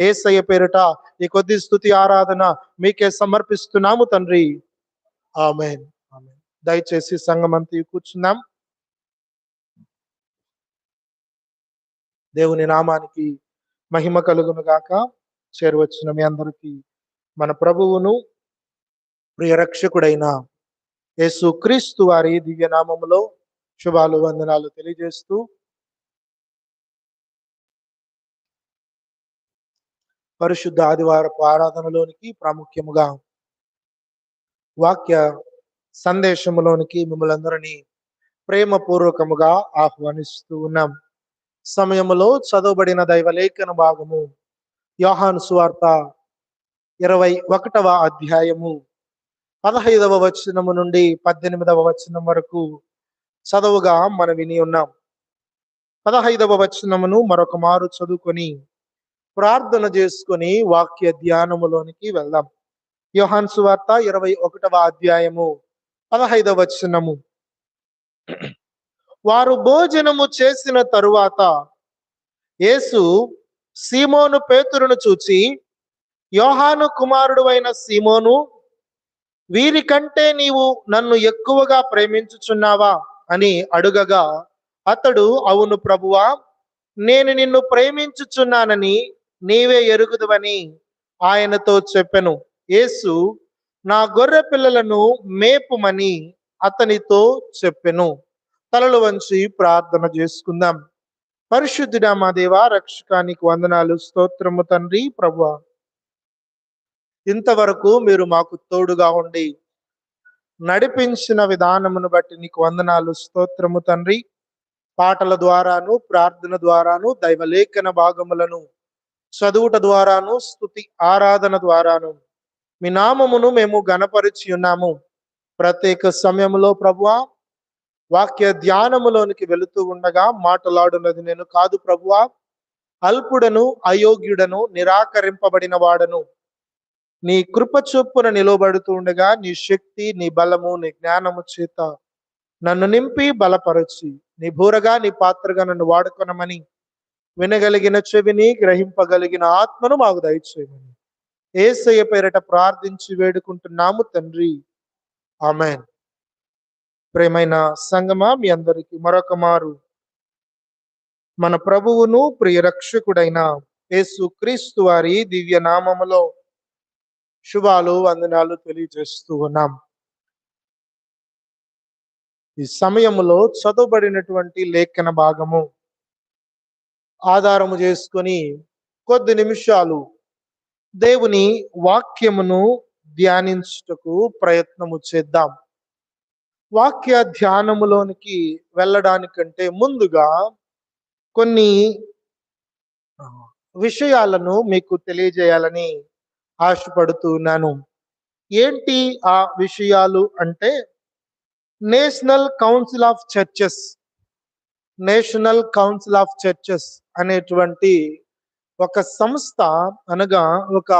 ఏసయ్య పేరిట ఈ కొద్ది స్థుతి ఆరాధన మీకే సమర్పిస్తున్నాము తండ్రి. ఆమె దయచేసి సంగమంతి కూర్చున్నాం. దేవుని నామానికి మహిమ కలుగును గాక. చేరువచ్చిన మీ అందరికీ మన ప్రభువును ప్రియరక్షకుడైన యేసు క్రీస్తు వారి దివ్య నామములో శుభాలు వందనాలు తెలియజేస్తూ పరిశుద్ధ ఆదివారపు ఆరాధనలోనికి ప్రాముఖ్యముగా వాక్య సందేశములోనికి మిమ్మల్ని అందరినీ ప్రేమపూర్వకముగా ఆహ్వానిస్తూ ఉన్నాం. సమయములో చదవబడిన దైవలేఖన భాగము యోహాను సువార్త ఇరవై ఒకటవ అధ్యాయము పదహైదవ వచనము నుండి పద్దెనిమిదవ వచనం వరకు చదువుగా మనం విని ఉన్నాం. పదహైదవ వచనమును మరొక మారు చదువుకొని ప్రార్థన చేసుకుని వాక్య ధ్యానములోనికి వెళ్దాం. యోహాన్ సువార్త ఇరవై ఒకటవ అధ్యాయము పదహైదవ వచనము. వారు భోజనము చేసిన తరువాత యేసు సీమోను పేతురును చూచి యోహాను కుమారుడు అయిన సీమోను వీరికంటే నీవు నన్ను ఎక్కువగా ప్రేమించుచున్నావా? అని అడుగగా అతడు అవును ప్రభువా నేను నిన్ను ప్రేమించుచున్నానని నీవే ఎరుగుదువని ఆయనతో చెప్పెను. యేసు నా గొర్రె పిల్లలను మేపుమని అతనితో చెప్పెను. తలలు వంచి ప్రార్థన చేసుకుందాం. పరిశుద్ధుడా మా దేవా రక్షకానికి వందనాలు స్తోత్రము తండ్రి ప్రభు ఇంతవరకు మీరు మాకు తోడుగా ఉండి నడిపించిన విధానమును బట్టి నీకు వందనాలు స్తోత్రము తండ్రి. పాటల ద్వారాను ప్రార్థన ద్వారాను దైవలేఖన భాగములను చదువుట ద్వారాను స్థుతి ఆరాధన ద్వారాను. మీ నామమును మేము గణపరిచి ఉన్నాము. ప్రత్యేక సమయంలో ప్రభువా వాక్య ధ్యానములోనికి వెళుతూ ఉండగా మాటలాడున్నది నేను కాదు ప్రభువా. అల్పుడను అయోగ్యుడను నిరాకరింపబడిన వాడను. నీ కృప చొప్పున ఉండగా నీ శక్తి నీ బలము నీ జ్ఞానము చేత నన్ను నింపి బలపరచి నీ బూరగా నీ పాత్రగా నన్ను వాడుకొనమని వినగలిగిన చెవిని గ్రహింపగలిగిన ఆత్మను మాకు దయచేయమని. ఏసయ్య పేరట ప్రార్థించి వేడుకుంటున్నాము తండ్రి. ఆమెన్. ప్రేమైన సంగమా మీ అందరికీ మరొక మారు. మన ప్రభువును ప్రియ రక్షకుడైన యేసు క్రీస్తు వారి దివ్య నామములో శుభాలు వందనాలు తెలియజేస్తూ ఉన్నాం. ఈ సమయంలో చదువుబడినటువంటి లేఖన భాగము ఆధారము చేసుకొని కొద్ది నిమిషాలు దేవుని వాక్యమును ధ్యానించుటకు ప్రయత్నము చేద్దాం. వాక్య ధ్యానములోనికి వెళ్ళడానికంటే ముందుగా కొన్ని విషయాలను మీకు తెలియజేయాలని ఆశపడుతున్నాను. ఏంటి ఆ విషయాలు అంటే national council of churches national council of churches అనేటువంటి ఒక సంస్థ అనగా ఒక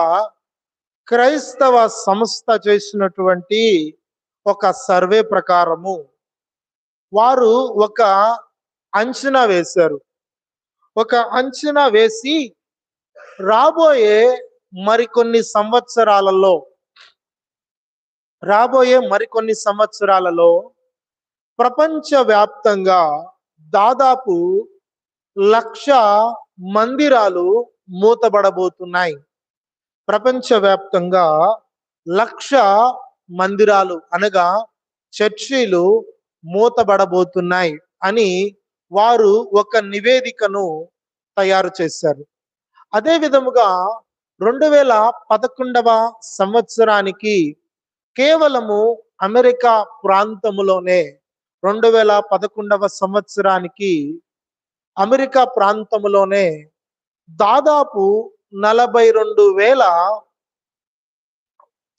క్రైస్తవ సంస్థ చేసినటువంటి ఒక సర్వే ప్రకారము. వారు ఒక అంచనా వేశారు. ఒక అంచనా వేసి రాబోయే మరికొన్ని సంవత్సరాలలో రాబోయే మరికొన్ని సంవత్సరాలలో ప్రపంచవ్యాప్తంగా దాదాపు లక్ష మందిరాలు మూతబడబోతున్నాయి. ప్రపంచవ్యాప్తంగా లక్ష మందిరాలు అనగా చర్చిలు మూతబడబోతున్నాయి అని వారు ఒక నివేదికను తయారు చేశారు. అదే విధముగా రెండు వేల పదకొండవ సంవత్సరానికి కేవలము అమెరికా ప్రాంతములోనే రెండు వేల పదకొండవ సంవత్సరానికి అమెరికా ప్రాంతంలోనే దాదాపు నలభై రెండు వేల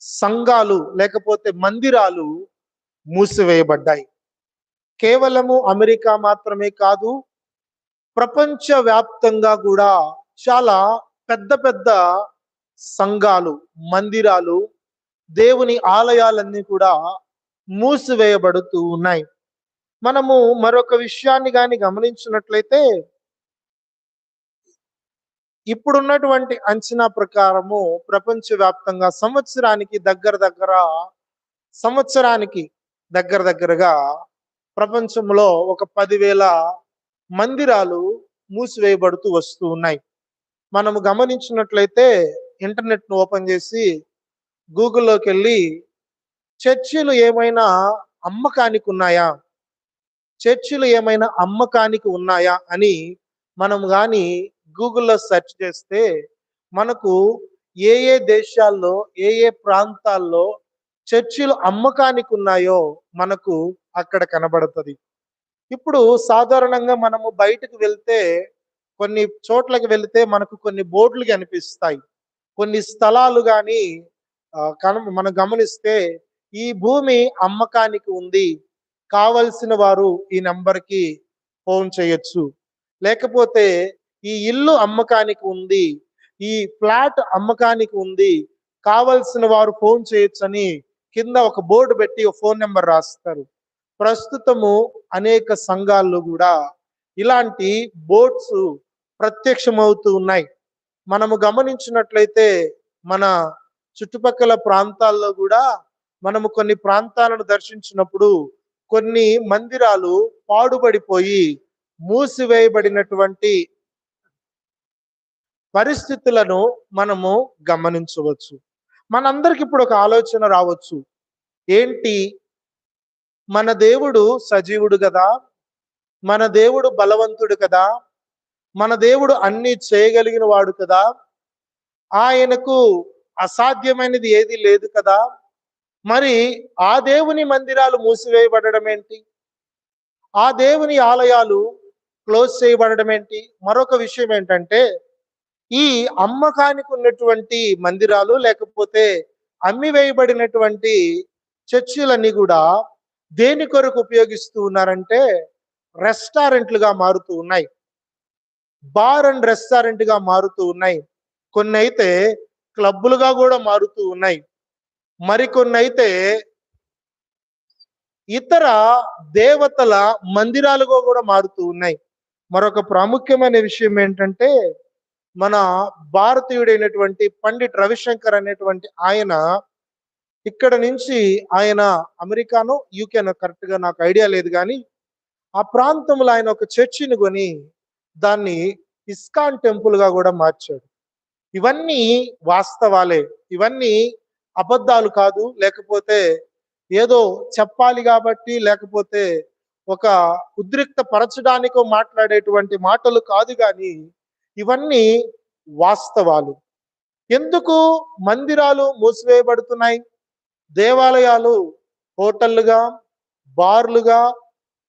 సంఘాలు లేకపోతే మందిరాలు మూసివేయబడ్డాయి. కేవలము అమెరికా మాత్రమే కాదు ప్రపంచ వ్యాప్తంగా కూడా చాలా పెద్ద పెద్ద సంఘాలు మందిరాలు దేవుని ఆలయాలన్నీ కూడా మూసివేయబడుతూ ఉన్నాయి. మనము మరొక విషయాన్ని కానీ గమనించినట్లయితే ఇప్పుడున్నటువంటి అంచనా ప్రకారము ప్రపంచవ్యాప్తంగా సంవత్సరానికి దగ్గర దగ్గర సంవత్సరానికి దగ్గర దగ్గరగా ప్రపంచంలో ఒక పదివేల మందిరాలు మూసివేయబడుతూ వస్తూ ఉన్నాయి. మనము గమనించినట్లయితే ఇంటర్నెట్ను ఓపెన్ చేసి గూగుల్లోకి వెళ్ళి చర్చిలు ఏమైనా అమ్మకానికి ఉన్నాయా చర్చిలు ఏమైనా అమ్మకానికి ఉన్నాయా అని మనం కానీ గూగుల్లో సెర్చ్ చేస్తే మనకు ఏ ఏ దేశాల్లో ఏ ఏ ప్రాంతాల్లో చర్చిలు అమ్మకానికి ఉన్నాయో మనకు అక్కడ కనబడుతుంది. ఇప్పుడు సాధారణంగా మనము బయటకు వెళ్తే కొన్ని చోట్లకి వెళితే మనకు కొన్ని బోర్డులు కనిపిస్తాయి. కొన్ని స్థలాలు కానీ కన మనం గమనిస్తే ఈ భూమి అమ్మకానికి ఉంది కావలసిన వారు ఈ నంబర్కి ఫోన్ చేయొచ్చు. లేకపోతే ఈ ఇల్లు అమ్మకానికి ఉంది ఈ ఫ్లాట్ అమ్మకానికి ఉంది కావలసిన వారు ఫోన్ చేయొచ్చని కింద ఒక బోర్డు పెట్టి ఒక ఫోన్ నెంబర్ రాస్తారు. ప్రస్తుతము అనేక సంఘాల్లో కూడా ఇలాంటి బోర్డ్స్ ప్రత్యక్షమవుతూ ఉన్నాయి. మనము గమనించినట్లయితే మన చుట్టుపక్కల ప్రాంతాల్లో కూడా మనము కొన్ని ప్రాంతాలను దర్శించినప్పుడు కొన్ని మందిరాలు పాడుబడిపోయి మూసివేయబడినటువంటి పరిస్థితులను మనము గమనించవచ్చు. మనందరికి ఇప్పుడు ఒక ఆలోచన రావచ్చు. ఏంటి? మన దేవుడు సజీవుడు కదా? మన దేవుడు బలవంతుడు కదా? మన దేవుడు అన్ని చేయగలిగిన వాడు కదా? ఆయనకు అసాధ్యమైనది ఏది లేదు కదా? మరి ఆ దేవుని మందిరాలు మూసివేయబడడం ఏంటి ఆ దేవుని ఆలయాలు క్లోజ్ చేయబడడం ఏంటి మరొక విషయం ఏంటంటే ఈ అమ్మకానికి ఉన్నటువంటి మందిరాలు లేకపోతే అమ్మి వేయబడినటువంటి చర్చిలన్నీ కూడా దేని కొరకు ఉపయోగిస్తూ ఉన్నారంటే రెస్టారెంట్లుగా మారుతూ ఉన్నాయి. బార్ అండ్ రెస్టారెంట్గా మారుతూ ఉన్నాయి. కొన్ని అయితే క్లబ్బులుగా కూడా మారుతూ ఉన్నాయి. మరికొన్ని అయితే ఇతర దేవతల మందిరాలుగా కూడా మారుతూ ఉన్నాయి. మరొక ప్రాముఖ్యమైన విషయం ఏంటంటే మన భారతీయుడైనటువంటి పండిట్ రవిశంకర్ అనేటువంటి ఆయన ఇక్కడ నుంచి ఆయన అమెరికాను యూకేనో కరెక్ట్గా నాకు ఐడియా లేదు కానీ ఆ ప్రాంతంలో ఆయన ఒక చర్చిని కొని దాన్ని ఇస్కాన్ టెంపుల్గా కూడా మార్చాడు. ఇవన్నీ వాస్తవాలే. ఇవన్నీ అబద్ధాలు కాదు లేకపోతే ఏదో చెప్పాలి కాబట్టి లేకపోతే ఒక ఉద్రిక్త పరచడానికో మాట్లాడేటువంటి మాటలు కాదు కానీ ఇవన్నీ వాస్తవాలు. ఎందుకు మందిరాలు మూసివేయబడుతున్నాయి? దేవాలయాలు హోటళ్ళుగా బార్లుగా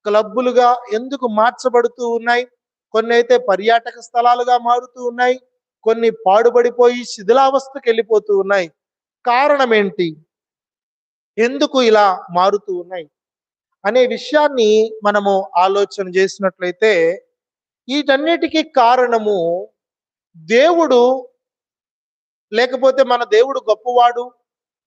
క్లబ్బులుగా ఎందుకు మార్చబడుతూ ఉన్నాయి? కొన్ని అయితే పర్యాటక స్థలాలుగా మారుతూ ఉన్నాయి. కొన్ని పాడుబడిపోయి శిథిలావస్థకు వెళ్ళిపోతూ ఉన్నాయి. కారణం ఏంటి ఎందుకు ఇలా మారుతూ ఉన్నాయి? అనే విషయాన్ని మనము ఆలోచన చేసినట్లయితే వీటన్నిటికీ కారణము దేవుడు లేకపోతే మన దేవుడు గొప్పవాడు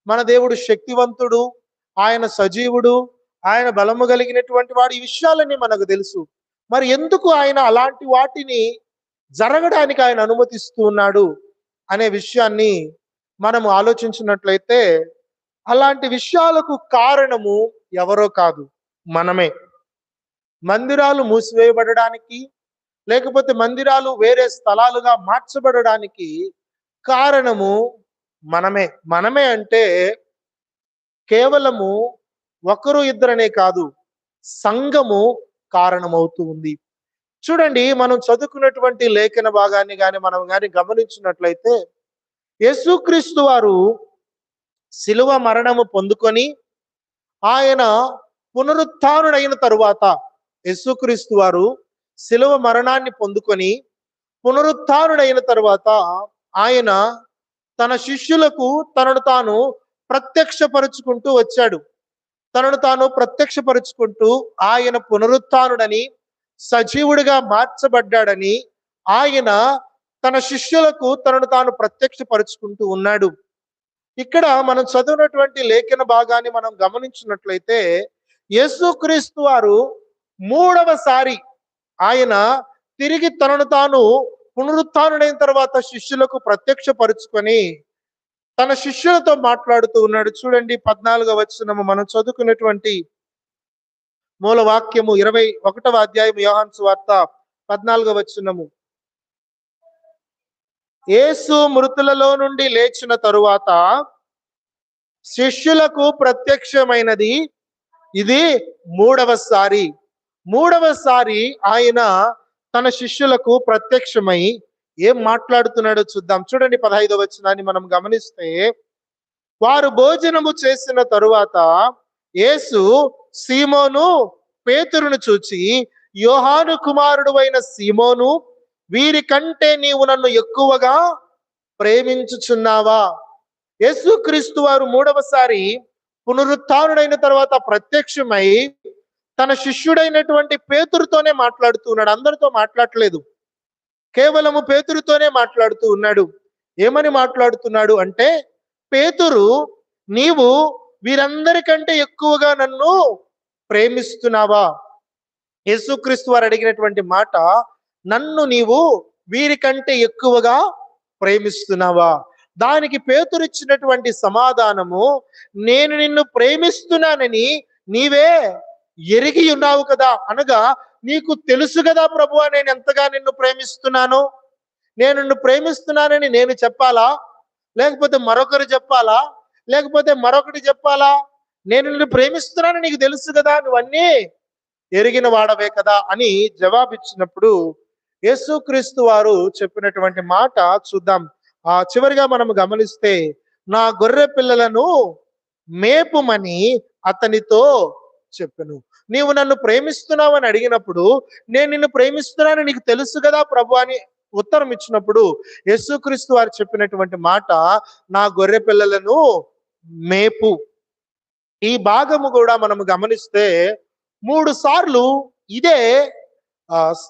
మన దేవుడు శక్తివంతుడు ఆయన సజీవుడు ఆయన బలము కలిగినటువంటి వాడు ఈ విషయాలన్నీ మనకు తెలుసు. మరి ఎందుకు ఆయన అలాంటి వాటిని జరగడానికి ఆయన అనుమతిస్తూ ఉన్నాడు? అనే విషయాన్ని మనము ఆలోచించినట్లయితే అలాంటి విషయాలకు కారణము ఎవరో కాదు మనమే. మందిరాలు మూసివేయబడడానికి లేకపోతే మందిరాలు వేరే స్థలాలుగా మార్చబడడానికి కారణము మనమే. మనమే అంటే కేవలము ఒకరు ఇద్దరనే కాదు సంఘము కారణమవుతూ ఉంది. చూడండి మనం చదువుకున్నటువంటి లేఖన భాగాన్ని కానీ మనం కానీ గమనించినట్లయితే యేసుక్రీస్తు వారు శిలువ మరణము పొందుకొని ఆయన పునరుత్డైన తరువాత యేసుక్రీస్తు వారు శిలువ మరణాన్ని పొందుకొని పునరుత్డైన తరువాత ఆయన తన శిష్యులకు తనను తాను ప్రత్యక్షపరుచుకుంటూ వచ్చాడు. తనను తాను ప్రత్యక్షపరుచుకుంటూ ఆయన పునరుత్డని సజీవుడిగా మార్చబడ్డాడని ఆయన తన శిష్యులకు తనను తాను ప్రత్యక్షపరుచుకుంటూ ఉన్నాడు. ఇక్కడ మనం చదివినటువంటి లేఖన భాగాన్ని మనం గమనించినట్లయితే యేసుక్రీస్తు వారు మూడవసారి ఆయన తిరిగి తనను తాను పునరుత్డైన తర్వాత శిష్యులకు ప్రత్యక్షపరుచుకొని తన శిష్యులతో మాట్లాడుతూ ఉన్నాడు. చూడండి పద్నాలుగవ వచ్చినము మనం చదువుకున్నటువంటి మూల వాక్యము ఇరవై ఒకటవ అధ్యాయం యోహాన్స్ వార్త పద్నాలుగవ వచ్చినము యేసు మృతులలో నుండి లేచిన తరువాత శిష్యులకు ప్రత్యక్షమైనది ఇది మూడవసారి మూడవసారి ఆయన తన శిష్యులకు ప్రత్యక్షమై ఏం మాట్లాడుతున్నాడో చూద్దాం. చూడండి పదహైదవ వచ్చినాన్ని మనం గమనిస్తే వారు భోజనము చేసిన తరువాత యేసు సీమోను పేతురును చూచి యోహాను కుమారుడు అయిన సీమోను వీరికంటే నీవు నన్ను ఎక్కువగా ప్రేమించుచున్నావా? యేసుక్రీస్తు వారు మూడవసారి పునరుత్డైన తర్వాత ప్రత్యక్షమై తన శిష్యుడైనటువంటి పేతురుతోనే మాట్లాడుతూ ఉన్నాడు. అందరితో మాట్లాడలేదు. కేవలము పేతురుతోనే మాట్లాడుతూ ఉన్నాడు. ఏమని మాట్లాడుతున్నాడు అంటే పేతురు నీవు వీరందరికంటే ఎక్కువగా నన్ను ప్రేమిస్తున్నావా? యేసుక్రీస్తు వారు అడిగినటువంటి మాట నన్ను నీవు వీరికంటే ఎక్కువగా ప్రేమిస్తున్నావా? దానికి పేతురిచ్చినటువంటి సమాధానము నేను నిన్ను ప్రేమిస్తున్నానని నీవే ఎరిగి ఉన్నావు కదా? అనగా నీకు తెలుసు కదా ప్రభువా నేను ఎంతగా నిన్ను ప్రేమిస్తున్నాను? నేను నిన్ను ప్రేమిస్తున్నానని నేను చెప్పాలా? లేకపోతే మరొకరు చెప్పాలా? లేకపోతే మరొకటి చెప్పాలా? నేను నిన్ను ప్రేమిస్తున్నానని నీకు తెలుసు కదా నువ్వన్నీ ఎరిగిన వాడవే కదా అని జవాబిచ్చినప్పుడు యేసుక్రీస్తు వారు చెప్పినటువంటి మాట చూద్దాం. ఆ చివరిగా మనం గమనిస్తే నా గొర్రె పిల్లలను మేపుమని అతనితో చెప్పను. నీవు నన్ను ప్రేమిస్తున్నావు అని అడిగినప్పుడు నేను నిన్ను ప్రేమిస్తున్నాను నీకు తెలుసు కదా ప్రభు అని ఉత్తరం ఇచ్చినప్పుడు యేసుక్రీస్తు వారు చెప్పినటువంటి మాట నా గొర్రె పిల్లలను మేపు. ఈ భాగము కూడా మనము గమనిస్తే మూడు సార్లు ఇదే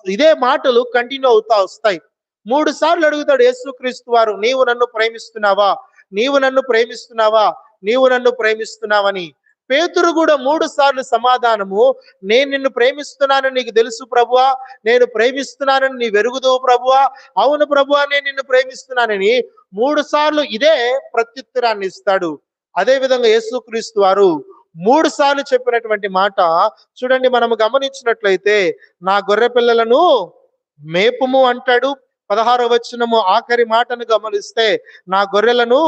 ఇదే మాటలు కంటిన్యూ అవుతా వస్తాయి. మూడు సార్లు అడుగుతాడు యేసుక్రీస్తు వారు నీవు నన్ను ప్రేమిస్తున్నావా? నీవు నన్ను ప్రేమిస్తున్నావా? నీవు నన్ను ప్రేమిస్తున్నావని. పేతురు కూడా మూడు సార్లు సమాధానము నేను నిన్ను ప్రేమిస్తున్నానని నీకు తెలుసు ప్రభువా నేను ప్రేమిస్తున్నానని నీ వెరుగుదువు ప్రభువా అవును ప్రభువా నేను నిన్ను ప్రేమిస్తున్నానని. మూడు సార్లు ఇదే ప్రత్యుత్తరాన్ని ఇస్తాడు. అదే విధంగా యేసుక్రీస్తు వారు మూడు సార్లు చెప్పినటువంటి మాట చూడండి మనము గమనించినట్లయితే నా గొర్రె పిల్లలను మేపుము అంటాడు. పదహారో వచనము ఆఖరి మాటను గమనిస్తే నా గొర్రెలను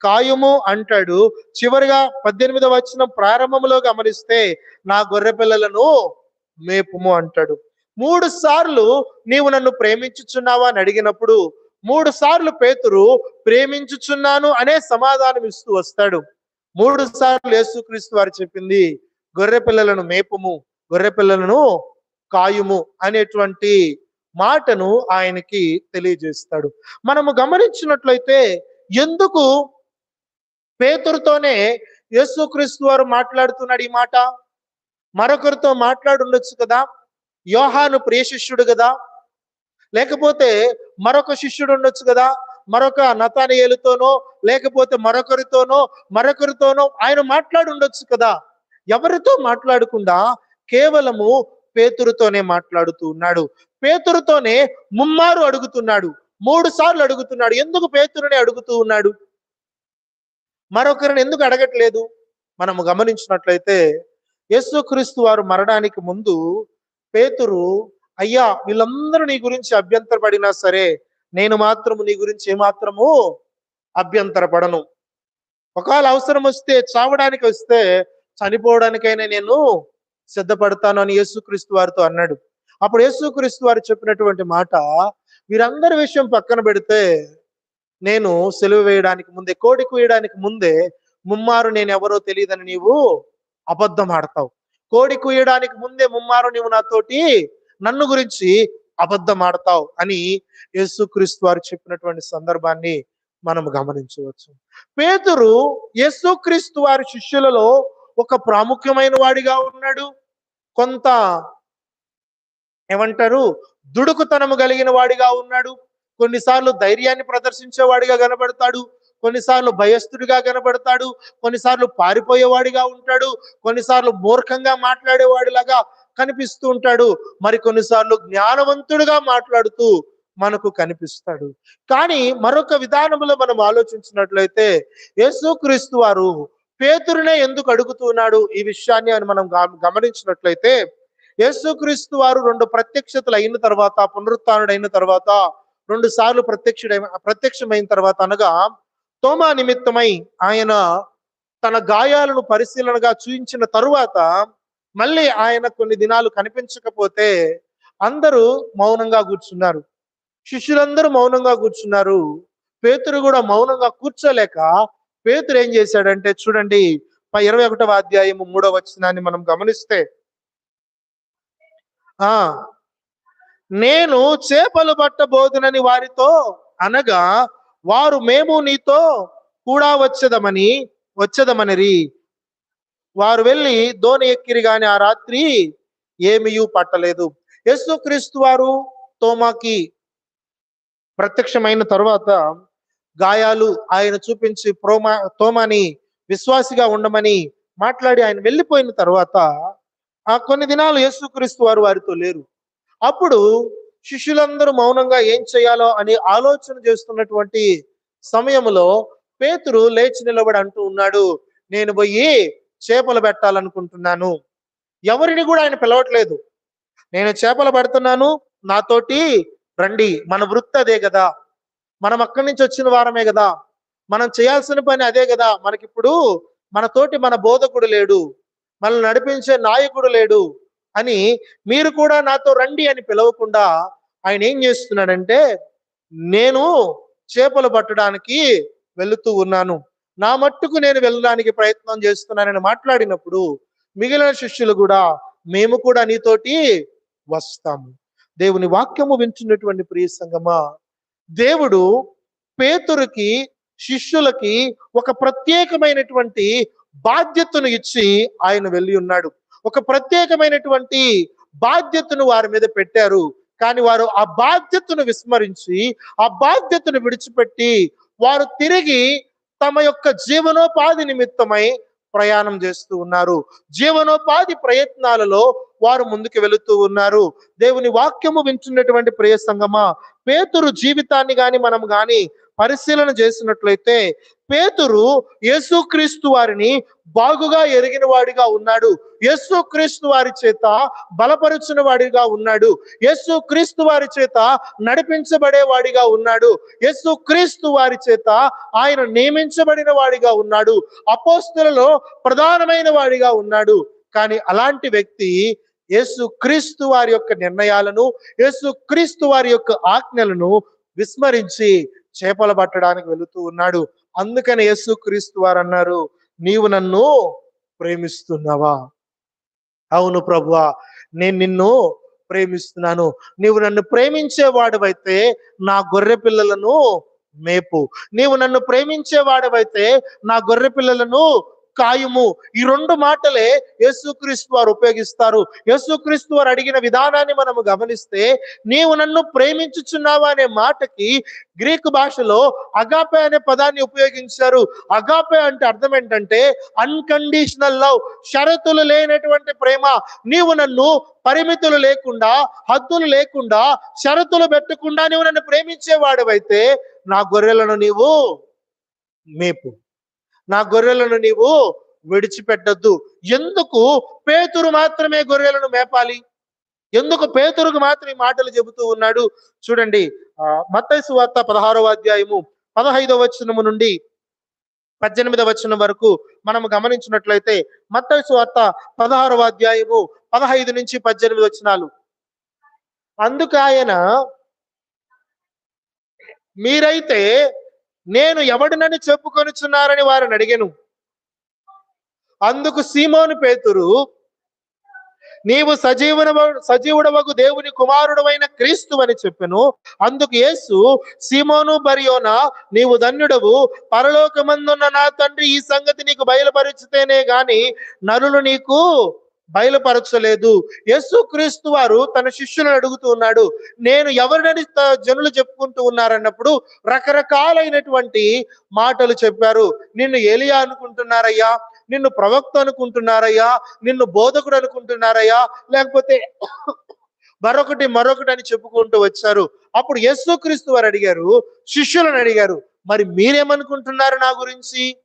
కాయుము అంటాడు. చివరిగా పద్దెనిమిదవ వచనం ప్రారంభంలో గమనిస్తే నా గొర్రె పిల్లలను మేపుము అంటాడు. మూడు సార్లు నీవు నన్ను ప్రేమించుచున్నావా అని అడిగినప్పుడు మూడు సార్లు పేతురు ప్రేమించుచున్నాను అనే సమాధానం ఇస్తూ వస్తాడు. మూడు సార్లు యేసుక్రీస్తు వారు చెప్పింది గొర్రె పిల్లలను మేపము గొర్రె పిల్లలను కాయుము అనేటువంటి మాటను ఆయనకి తెలియజేస్తాడు. మనము గమనించినట్లయితే ఎందుకు పేతురుతోనే యేసుక్రీస్తు వారు మాట్లాడుతున్నాడు ఈ మాట? మరొకరితో మాట్లాడుండొచ్చు కదా? యోహాను ప్రియ శిష్యుడు కదా? లేకపోతే మరొక శిష్యుడు ఉండొచ్చు కదా? మరొక నతానియేలుతోనో లేకపోతే మరొకరితోనో మరొకరితోనో ఆయన మాట్లాడి ఉండొచ్చు కదా. ఎవరితో మాట్లాడకుండా కేవలము పేతురుతోనే మాట్లాడుతూ ఉన్నాడు. పేతురుతోనే ముమ్మారు అడుగుతున్నాడు. మూడు సార్లు అడుగుతున్నాడు. ఎందుకు పేతురుని అడుగుతూ ఉన్నాడు? మరొకరిని ఎందుకు అడగట్లేదు? మనము గమనించినట్లయితే యేసుక్రీస్తు వారు మరణానికి ముందు పేతురు అయ్యా వీళ్ళందరూ నీ గురించి అభ్యంతరపడినా సరే నేను మాత్రము నీ గురించి ఏమాత్రము అభ్యంతరపడను. ఒకవేళ అవసరం వస్తే చావడానికి వస్తే చనిపోవడానికైనా నేను సిద్ధపడతాను అని యేసుక్రీస్తు వారితో అన్నాడు. అప్పుడు యేసుక్రీస్తు వారు చెప్పినటువంటి మాట వీరందరి విషయం పక్కన పెడితే నేను సెలవు వేయడానికి ముందే కోడి కుయ్యడానికి ముందే ముమ్మారు నేను ఎవరో తెలియదని నీవు అబద్ధం ఆడతావు. కోడి కుయ్యడానికి ముందే ముమ్మారు నీవు నాతోటి నన్ను గురించి అబద్ధం ఆడతావు అని యేసుక్రీస్తు వారు చెప్పినటువంటి సందర్భాన్ని మనం గమనించవచ్చు. పేతురు యేసుక్రీస్తు వారి శిష్యులలో ఒక ప్రాముఖ్యమైన వాడిగా ఉన్నాడు. కొంత ఏమంటారు? దుడుకుతనము కలిగిన వాడిగా ఉన్నాడు. కొన్నిసార్లు ధైర్యాన్ని ప్రదర్శించేవాడిగా కనబడతాడు. కొన్నిసార్లు భయస్థుడిగా కనబడతాడు కొన్నిసార్లు పారిపోయేవాడిగా ఉంటాడు కొన్నిసార్లు మూర్ఖంగా మాట్లాడేవాడిలాగా కనిపిస్తూ ఉంటాడు మరి కొన్నిసార్లు జ్ఞానవంతుడిగా మాట్లాడుతూ మనకు కనిపిస్తాడు. కానీ మరొక విధానంలో మనం ఆలోచించినట్లయితే యేసుక్రీస్తు వారు పేతురునే ఎందుకు అడుగుతున్నాడు ఈ విషయాన్ని అని మనం గమ- గమనించినట్లయితే యేసుక్రీస్తు వారు రెండు ప్రత్యక్షతలు అయిన తర్వాత పునరుత్డైన తర్వాత రెండు సార్లు ప్రత్యక్షుడై ప్రత్యక్షమైన తర్వాత అనగా తోమా నిమిత్తమై ఆయన తన గాయాలను పరిశీలనగా చూయించిన తరువాత మళ్ళీ ఆయన కొన్ని దినాలు కనిపించకపోతే అందరూ మౌనంగా కూర్చున్నారు. శిష్యులందరూ మౌనంగా కూర్చున్నారు. పేతురు కూడా మౌనంగా కూర్చోలేక పేతురు ఏం చేశాడంటే చూడండి ఇరవై ఒకటవ అధ్యాయము మూడవ వచనాన్ని మనం గమనిస్తే ఆ నేను చేపలు పట్టబోదునని వారితో అనగా వారు మేము నీతో కూడా వచ్చేదమని వచ్చేదమనిరి. వారు వెళ్ళి ధోని ఎక్కిరి గాని ఆ రాత్రి ఏమీయూ పట్టలేదు. యేసుక్రీస్తు వారు తోమాకి ప్రత్యక్షమైన తర్వాత గాయాలు ఆయన చూపించి ప్రోమా తోమాని విశ్వాసిగా ఉండమని మాట్లాడి ఆయన వెళ్ళిపోయిన తర్వాత ఆ కొన్ని దినాలు యేసుక్రీస్తు వారు వారితో లేరు. అప్పుడు శిష్యులందరూ మౌనంగా ఏం చేయాలో అని ఆలోచన చేస్తున్నటువంటి సమయంలో పేతురు లేచి నిలబడి అంటూ ఉన్నాడు నేను పోయి చేపలు పెట్టాలనుకుంటున్నాను. ఎవరిని కూడా ఆయన పిలవట్లేదు. నేను చేపలు పడుతున్నాను నాతోటి రండి. మన వృత్తి అదే కదా. మనం అక్కడి నుంచి వచ్చిన వారమే కదా. మనం చేయాల్సిన పని అదే కదా. మనకిప్పుడు మనతోటి మన బోధకుడు లేడు. మనల్ని నడిపించే నాయకుడు లేడు. అని మీరు కూడా నాతో రండి అని పిలవకుండా ఆయన ఏం చేస్తున్నాడంటే నేను చేపలు పట్టడానికి వెళుతూ ఉన్నాను. నా మట్టుకు నేను వెళ్ళడానికి ప్రయత్నం చేస్తున్నానని మాట్లాడినప్పుడు మిగిలిన శిష్యులు కూడా మేము కూడా నీతోటి వస్తాము. దేవుని వాక్యము వింటున్నటువంటి ప్రియ సంగమా దేవుడు పేతురుకి శిష్యులకి ఒక ప్రత్యేకమైనటువంటి బాధ్యతను ఇచ్చి ఆయన వెళ్ళి ఉన్నాడు. ఒక ప్రత్యేకమైనటువంటి బాధ్యతను వారి మీద పెట్టారు. కానీ వారు ఆ బాధ్యతను విస్మరించి ఆ బాధ్యతను విడిచిపెట్టి వారు తిరిగి తమ యొక్క జీవనోపాధి నిమిత్తమై ప్రయాణం చేస్తూ ఉన్నారు. జీవనోపాధి ప్రయత్నాలలో వారు ముందుకు వెళుతూ ఉన్నారు. దేవుని వాక్యము వింటున్నటువంటి ప్రియ సంగమా పేతురు జీవితాన్ని గాని మనం గాని పరిశీలన చేసినట్లయితే పేతురు యేసుక్రీస్తు వారిని బాగుగా ఎరిగిన వాడిగా ఉన్నాడు. యేసుక్రీస్తు వారి చేత బలపరుచిన వాడిగా ఉన్నాడు. యేసుక్రీస్తు వారి చేత నడిపించబడే వాడిగా ఉన్నాడు. యేసుక్రీస్తు వారి చేత ఆయన నియమించబడిన వాడిగా ఉన్నాడు. అపోస్తులలో ప్రధానమైన వాడిగా ఉన్నాడు. కానీ అలాంటి వ్యక్తి యేసు క్రీస్తు వారి యొక్క నిర్ణయాలను యేసు క్రీస్తు వారి యొక్క ఆజ్ఞలను విస్మరించి చేపలు పట్టడానికి వెళుతూ ఉన్నాడు. అందుకని యేసు క్రీస్తు వారు అన్నారు నీవు నన్ను ప్రేమిస్తున్నావా? అవును ప్రభువా నేను నిన్ను ప్రేమిస్తున్నాను. నీవు నన్ను ప్రేమించేవాడివైతే నా గొర్రె పిల్లలను మేపు. నీవు నన్ను ప్రేమించేవాడివైతే నా గొర్రె పిల్లలను కాయము. ఈ రెండు మాటలే యేసుక్రీస్తు వారు ఉపయోగిస్తారు. యేసుక్రీస్తు వారు అడిగిన విధానాన్ని మనము గమనిస్తే నీవు నన్ను ప్రేమించుచున్నావా అనే మాటకి గ్రీకు భాషలో అగాపే అనే పదాన్ని ఉపయోగించారు. అగాపే అంటే అర్థం ఏంటంటే అన్కండిషనల్ లవ్ షరతులు లేనటువంటి ప్రేమ. నీవు నన్ను పరిమితులు లేకుండా హద్దులు లేకుండా షరతులు పెట్టకుండా నీవు నన్ను ప్రేమించేవాడివైతే నా గొర్రెలను నీవు మేపు. నా గొర్రెలను నీవు విడిచిపెట్టద్దు. ఎందుకు పేతురు మాత్రమే గొర్రెలను మేపాలి? ఎందుకు పేతురుకు మాత్రం ఈ మాటలు చెబుతూ ఉన్నాడు? చూడండి మత్తైసు వార్త పదహారవ అధ్యాయము పదహైదవ వచనము నుండి పద్దెనిమిదవ వచనం వరకు మనము గమనించినట్లయితే మత్తైసు వార్త పదహారవ అధ్యాయము పదహైదు నుంచి పద్దెనిమిది వచనాలు. అందుకు ఆయన మీరైతే నేను ఎవడినని చెప్పుకొనిచున్నారని వారిని అడిగాను. అందుకు సీమోను పేతురు నీవు సజీవన సజీవుడవకు దేవుని కుమారుడవైన క్రీస్తు అని చెప్పెను. అందుకు యేసు సీమోను బరియోనా నీవు ధన్యుడవు. పరలోకమందున్న నా తండ్రి ఈ సంగతి నీకు బయలుపరిచితేనే గాని నరులు నీకు బయలుపరచలేదు. యేసు క్రీస్తు వారు తన శిష్యులను అడుగుతూ ఉన్నాడు నేను ఎవరినని జనులు చెప్పుకుంటూ ఉన్నారన్నప్పుడు రకరకాలైనటువంటి మాటలు చెప్పారు. నిన్ను ఏలియా అనుకుంటున్నారయ్యా నిన్ను ప్రవక్త అనుకుంటున్నారయ్యా నిన్ను బోధకుడు అనుకుంటున్నారయ్యా లేకపోతే మరొకటి మరొకటి అని చెప్పుకుంటూ వచ్చారు. అప్పుడు యేసుక్రీస్తు వారు అడిగారు శిష్యులను అడిగారు మరి మీరేమనుకుంటున్నారు నా గురించి?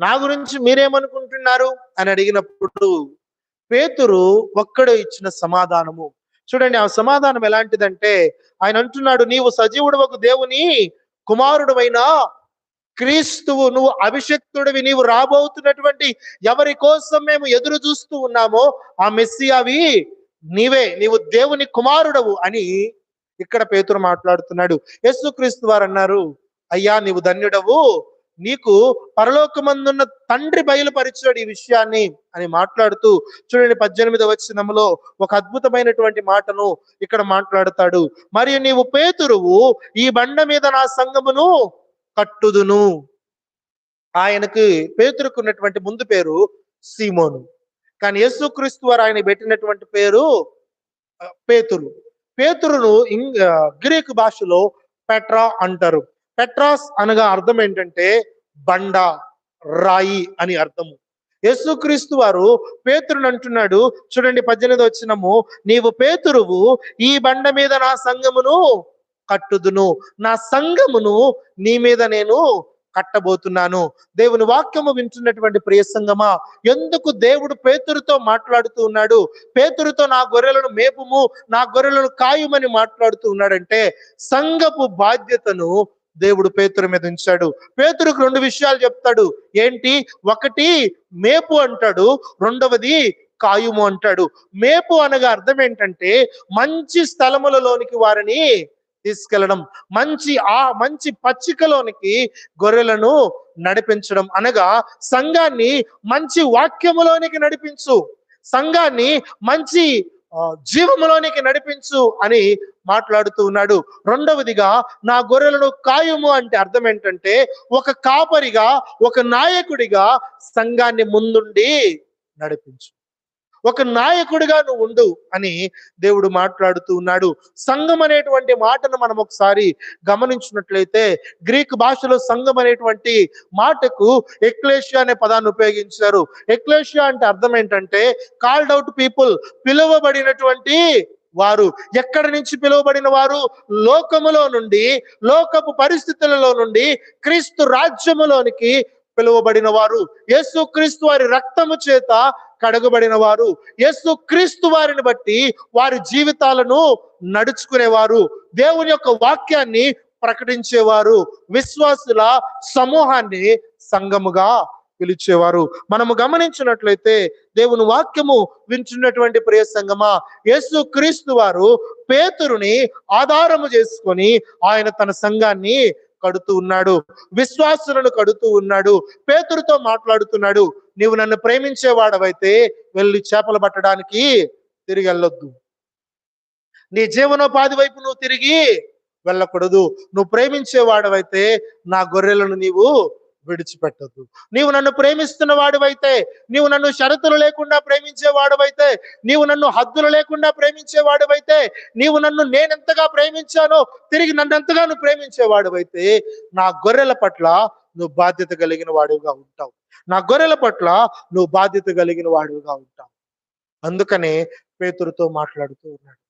నా గురించి మీరేమనుకుంటున్నారు? అని అడిగినప్పుడు పేతురు ఒక్కడే ఇచ్చిన సమాధానము. చూడండి ఆ సమాధానం ఎలాంటిదంటే ఆయన అంటున్నాడు నీవు సజీవుడు ఒక దేవుని కుమారుడువైనా క్రీస్తువు నువ్వు అభిషక్తుడివి నీవు రాబోతున్నటువంటి ఎవరి కోసం మేము ఎదురు చూస్తూ ఉన్నామో ఆ మెస్సియావి నీవే నీవు దేవుని కుమారుడవు అని ఇక్కడ పేతురు మాట్లాడుతున్నాడు. యేసుక్రీస్తు వారు అన్నారు అయ్యా నీవు ధన్యుడవు నీకు పరలోకమందున్న తండ్రి బయలుపరిచాడు ఈ విషయాన్ని అని మాట్లాడుతూ చూడండి పద్దెనిమిదవ వచ్చినములో ఒక అద్భుతమైనటువంటి మాటను ఇక్కడ మాట్లాడతాడు. మరియు నీవు పేతురువు ఈ బండ మీద నా సంగమును కట్టుదును. ఆయనకి పేతురుకు ఉన్నటువంటి ముందు పేరు సీమోను. కానీ యేసుక్రీస్తు వారు ఆయన పెట్టినటువంటి పేరు పేతురు. పేతురును ఇంగ్ గ్రీకు భాషలో పెట్రా అంటారు. పెట్రాస్ అనగా అర్థం ఏంటంటే బండ రాయి అని అర్థము. యేసుక్రీస్తు వారు పేతురుని అంటున్నాడు. చూడండి పద్దెనిమిది వచ్చినము నీవు పేతురువు ఈ బండ మీద నా సంగమును కట్టుదును. నా సంఘమును నీ మీద నేను కట్టబోతున్నాను. దేవుని వాక్యము వింటున్నటువంటి ప్రియ సంగమా ఎందుకు దేవుడు పేతురుతో మాట్లాడుతూ ఉన్నాడు? పేతురుతో నా గొర్రెలను మేపుము నా గొర్రెలను కాయుమని మాట్లాడుతూ ఉన్నాడంటే సంఘపు బాధ్యతను దేవుడు పేతురు మీద ఉంచాడు. పేతురుకు రెండు విషయాలు చెప్తాడు. ఏంటి? ఒకటి మేపు అంటాడు. రెండవది కాయుము అంటాడు. మేపు అనగా అర్థం ఏంటంటే మంచి స్థలములలోనికి వారిని తీసుకెళ్ళడం మంచి ఆ మంచి పచ్చికలోనికి గొర్రెలను నడిపించడం. అనగా సంఘాన్ని మంచి వాక్యములోనికి నడిపించు. సంఘాన్ని మంచి జీవములోనికి నడిపించు అని మాట్లాడుతూ ఉన్నాడు. రెండవదిగా నా గొర్రెలను కాయము అంటే అర్థం ఏంటంటే ఒక కాపరిగా ఒక నాయకుడిగా సంఘాన్ని ముందుండి నడిపించు. ఒక నాయకుడిగా నువ్వు ఉండు అని దేవుడు మాట్లాడుతూ ఉన్నాడు. సంఘం అనేటువంటి మాటను మనం ఒకసారి గమనించినట్లయితే గ్రీక్ భాషలో సంఘం అనేటువంటి మాటకు ఎక్లేషియా అనే పదాన్ని ఉపయోగించారు. ఎక్లేషియా అంటే అర్థం ఏంటంటే కాల్డ్ అవుట్ పీపుల్ పిలువబడినటువంటి వారు. ఎక్కడి నుంచి పిలువబడిన వారు? లోకములో నుండి లోకపు పరిస్థితులలో నుండి క్రీస్తు రాజ్యములోనికి పిలువబడిన వారు. యేసు క్రీస్తు వారి రక్తము చేత కడగబడిన వారు యేసు క్రీస్తు వారిని బట్టి వారి జీవితాలను నడుచుకునేవారు. దేవుని యొక్క వాక్యాన్ని ప్రకటించేవారు. విశ్వాసుల సమూహాన్ని సంఘముగా పిలిచేవారు. మనము గమనించినట్లయితే దేవుని వాక్యము వింటున్నటువంటి ప్రియ సంగమా యేసు క్రీస్తు వారు పేతురుని ఆధారము చేసుకొని ఆయన తన సంఘాన్ని కడుతూ ఉన్నాడు. విశ్వాసులను కడుతూ ఉన్నాడు. పేతురుతో మాట్లాడుతున్నాడు. నీవు నన్ను ప్రేమించేవాడవైతే వెళ్ళి చేపలు పట్టడానికి తిరిగి వెళ్ళొద్దు. నీ జీవనోపాధి వైపు నువ్వు తిరిగి వెళ్ళకూడదు. నువ్వు ప్రేమించేవాడవైతే నా గొర్రెలను నీవు విడిచిపెట్టదు. నీవు నన్ను ప్రేమిస్తున్న వాడివైతే నీవు నన్ను షరతులు లేకుండా ప్రేమించే వాడివైతే నీవు నన్ను హద్దులు లేకుండా ప్రేమించే వాడివైతే నీవు నన్ను నేనెంతగా ప్రేమించానో తిరిగి నన్ను ఎంతగా నువ్వు ప్రేమించే వాడివైతే నా గొర్రెల పట్ల నువ్వు బాధ్యత కలిగిన వాడివిగా ఉంటావు. నా గొర్రెల పట్ల నువ్వు బాధ్యత కలిగిన వాడివిగా ఉంటావు. అందుకనే పేతురుతో మాట్లాడుతూ ఉన్నాడు.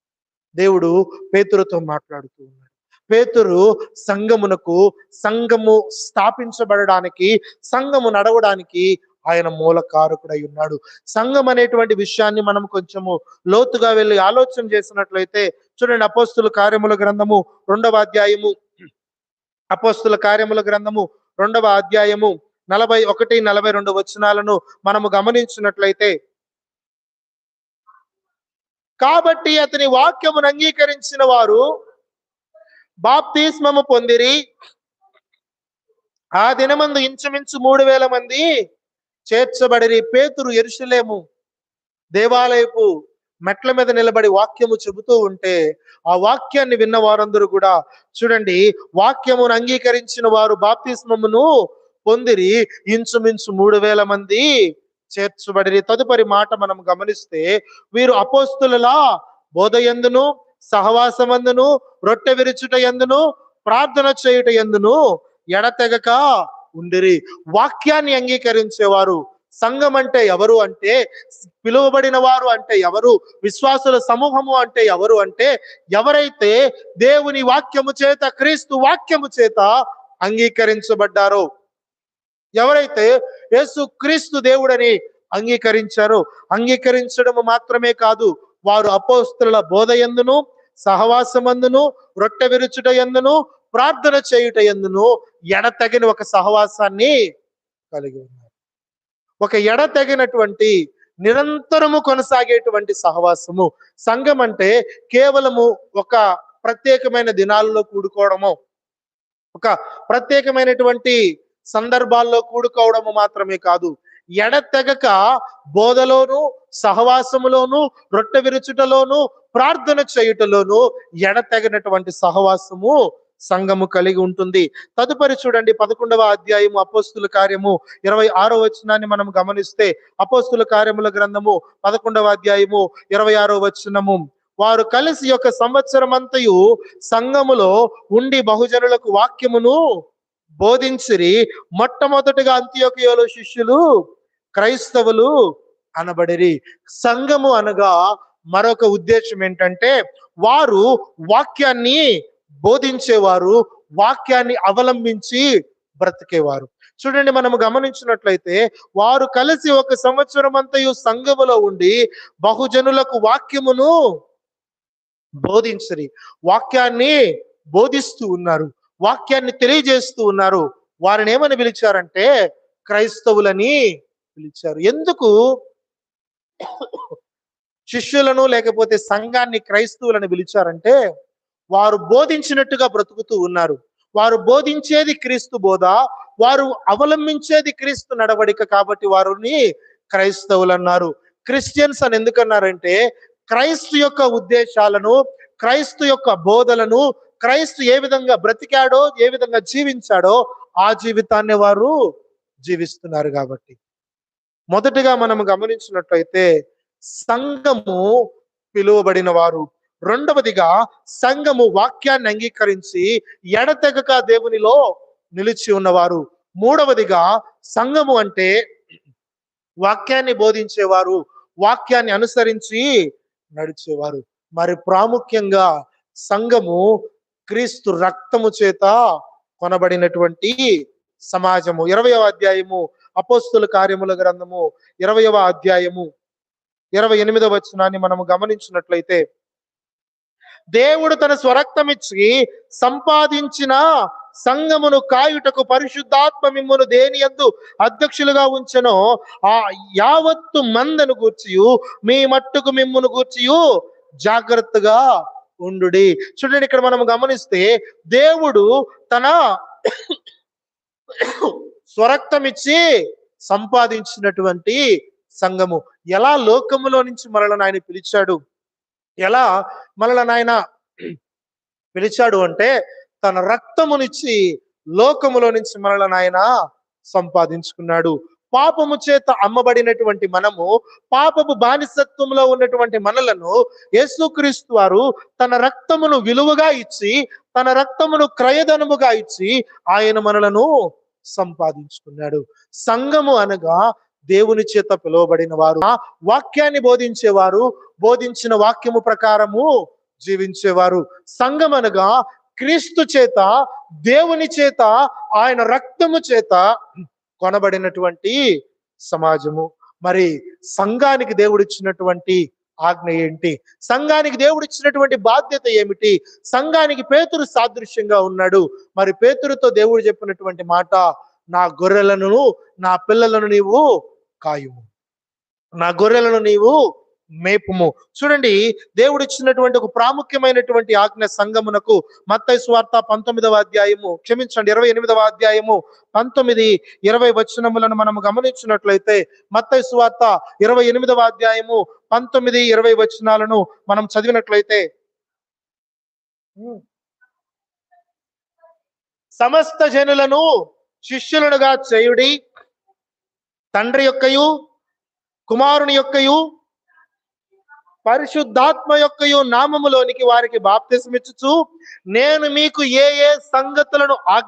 దేవుడు పేతురుతో మాట్లాడుతూ ఉన్నాడు. పేతురు సంఘమునకు సంఘము స్థాపించబడడానికి సంఘము నడవడానికి ఆయన మూల కారకుడై ఉన్నాడు. సంఘం అనేటువంటి విషయాన్ని మనం కొంచెము లోతుగా వెళ్ళి ఆలోచన చేసినట్లయితే చూడండి అపోస్తుల కార్యముల గ్రంథము రెండవ అధ్యాయము. అపోస్తుల కార్యముల గ్రంథము రెండవ అధ్యాయము నలభై ఒకటి నలభై రెండు వచనాలను మనము గమనించినట్లయితే కాబట్టి అతని వాక్యమును అంగీకరించిన వారు బాప్తిస్మము పొందిరి. ఆ దినమందు ఇంచుమించు మూడు వేల మంది చేర్చబడిరి. పేతురు ఎరుసలేము దేవాలయపు మెట్ల మీద నిలబడి వాక్యము చెబుతూ ఉంటే ఆ వాక్యాన్ని విన్న వారందరూ కూడా చూడండి వాక్యమును అంగీకరించిన వారు బాప్తిస్మమును పొందిరి. ఇంచుమించు మూడు వేల మంది చేర్చబడిరి. తదుపరి మాట మనం గమనిస్తే వీరు అపోస్తులలా బోధ ఎందును? సహవాసమందును రొట్టె విరుచుట ఎందును ప్రార్థన చేయుట ఎందును ఎడతెగక ఉండిరి. వాక్యాన్ని అంగీకరించేవారు సంఘం అంటే ఎవరు అంటే పిలువబడిన వారు అంటే ఎవరు విశ్వాసుల సమూహము అంటే ఎవరు అంటే ఎవరైతే దేవుని వాక్యము చేత క్రీస్తు వాక్యము చేత అంగీకరించబడ్డారో ఎవరైతే యేసు క్రీస్తు దేవుడని అంగీకరించారో అంగీకరించడము మాత్రమే కాదు వారు అపోస్తుల బోధ ఎందును సహవాసమందును రొట్టె విరుచుట ఎందును ప్రార్థన చేయుట ఎందును ఎడతగిన ఒక సహవాసాన్ని కలిగి ఉన్నారు. ఒక ఎడతగినటువంటి నిరంతరము కొనసాగేటువంటి సహవాసము. సంఘం అంటే కేవలము ఒక ప్రత్యేకమైన దినాల్లో కూడుకోవడము. ఒక ప్రత్యేకమైనటువంటి సందర్భాల్లో కూడుకోవడము మాత్రమే కాదు. ఎడతెగక బోధలోను సహవాసములోను రొట్టె విరుచుటలోను ప్రార్థన చేయుటలోను ఎడతెగనటువంటి సహవాసము సంఘము కలిగి ఉంటుంది. తదుపరి చూడండి పదకొండవ అధ్యాయము అపోస్తుల కార్యము ఇరవై ఆరో వచనాన్ని మనం గమనిస్తే అపోస్తుల కార్యముల గ్రంథము పదకొండవ అధ్యాయము ఇరవై ఆరో వచనము. వారు కలిసి యొక్క సంవత్సరం అంతయు సంఘములో ఉండి బహుజనులకు వాక్యమును బోధించిరి. మొట్టమొదటిగా అంత్యోకయోలో శిష్యులు క్రైస్తవులు అనబడిరి. సంఘము అనగా మరొక ఉద్దేశం ఏంటంటే వారు వాక్యాన్ని బోధించేవారు వాక్యాన్ని అవలంబించి బ్రతికేవారు. చూడండి మనము గమనించినట్లయితే వారు కలిసి ఒక సంవత్సరం అంతయు సంఘములో ఉండి బహుజనులకు వాక్యమును బోధించరి. వాక్యాన్ని బోధిస్తూ ఉన్నారు. వాక్యాన్ని తెలియజేస్తూ ఉన్నారు. వారిని ఏమని పిలిచారంటే క్రైస్తవులని పిలిచారు. ఎందుకు? శిష్యులను లేకపోతే సంఘాన్ని క్రైస్తవులను పిలిచారంటే వారు బోధించినట్టుగా బ్రతుకుతూ ఉన్నారు. వారు బోధించేది క్రీస్తు బోధ వారు అవలంబించేది క్రీస్తు నడవడిక కాబట్టి వారిని క్రైస్తవులు అన్నారు. క్రిస్టియన్స్ అని ఎందుకన్నారంటే క్రైస్తు యొక్క ఉద్దేశాలను క్రైస్తు యొక్క బోధలను క్రైస్తు ఏ విధంగా బ్రతికాడో ఏ విధంగా జీవించాడో ఆ జీవితాన్ని వారు జీవిస్తున్నారు కాబట్టి. మొదటిగా మనం గమనించినట్లయితే సంఘము పిలువబడిన వారు రెండవదిగా సంఘము వాక్యాన్ని అంగీకరించి ఎడతెగక దేవునిలో నిలిచి ఉన్నవారు. మూడవదిగా సంఘము అంటే వాక్యాన్ని బోధించేవారు. వాక్యాన్ని అనుసరించి నడిచేవారు. మరి ప్రాముఖ్యంగా సంఘము క్రీస్తు రక్తము చేత కొనబడినటువంటి సమాజము. ఇరవయో అధ్యాయము అపోస్తుల కార్యముల గ్రంథము ఇరవయవ అధ్యాయము ఇరవై ఎనిమిదవ వచనాన్ని మనము గమనించినట్లయితే దేవుడు తన స్వరక్తమిచ్చి సంపాదించిన సంఘమును కాయుటకు పరిశుద్ధాత్మ మిమ్మును దేని యందు అధ్యక్షులుగా ఉంచెనో ఆ యావత్తు మందను గూర్చియు మీ మట్టుకు మిమ్మును గూర్చియు జాగ్రత్తగా ఉండుడి. చూడండి ఇక్కడ మనం గమనిస్తే దేవుడు తన స్వరక్తం ఇచ్చి సంపాదించినటువంటి సంఘము. ఎలా లోకములో నుంచి మనల్ని ఆయన పిలిచాడు? ఎలా మనల్ని ఆయన పిలిచాడు అంటే తన రక్తమునిచ్చి లోకములో నుంచి మనల్ని ఆయన సంపాదించుకున్నాడు. పాపము చేత అమ్మబడినటువంటి మనము పాపపు బానిసత్వంలో ఉన్నటువంటి మనలను యేసుక్రీస్తు వారు తన రక్తమును విలువగా ఇచ్చి తన రక్తమును క్రయధనముగా ఇచ్చి ఆయన మనలను సంపాదించుకున్నాడు. సంఘము అనగా దేవుని చేత పిలువబడిన వారు ఆ వాక్యాన్ని బోధించేవారు బోధించిన వాక్యము ప్రకారము జీవించేవారు. సంఘం అనగా క్రీస్తు చేత దేవుని చేత ఆయన రక్తము చేత కొనబడినటువంటి సమాజము. మరి సంఘానికి దేవుడిచ్చినటువంటి ఆజ్ఞ ఏంటి? సంఘానికి దేవుడిచ్చినటువంటి బాధ్యత ఏమిటి? సంఘానికి పేతురు సాదృశ్యంగా ఉన్నాడు. మరి పేతురుతో దేవుడు చెప్పినటువంటి మాట నా గొర్రెలను నా పిల్లలను నీవు కాయుము. నా గొర్రెలను నీవు మేపుము. చూడండి దేవుడు ఇచ్చినటువంటి ఒక ప్రాముఖ్యమైనటువంటి ఆజ్ఞ సంఘమునకు మత్తయి స్వార్థ పంతొమ్మిదవ అధ్యాయము క్షమించండి ఇరవై ఎనిమిదవ అధ్యాయము పంతొమ్మిది ఇరవై వచనములను మనం గమనించినట్లయితే మత్తయి స్వార్థ ఇరవై ఎనిమిదవ అధ్యాయము పంతొమ్మిది ఇరవై వచనాలను మనం చదివినట్లయితే సమస్త జనులను శిష్యులనుగా చేయుడి తండ్రి యొక్కయు కుమారుని యొక్కయు పరిశుద్ధాత్మ యొక్క నామములోనికి వారికి బాప్తిసమిచ్చుచు నేను మీకు ఏ ఏ సంగతులను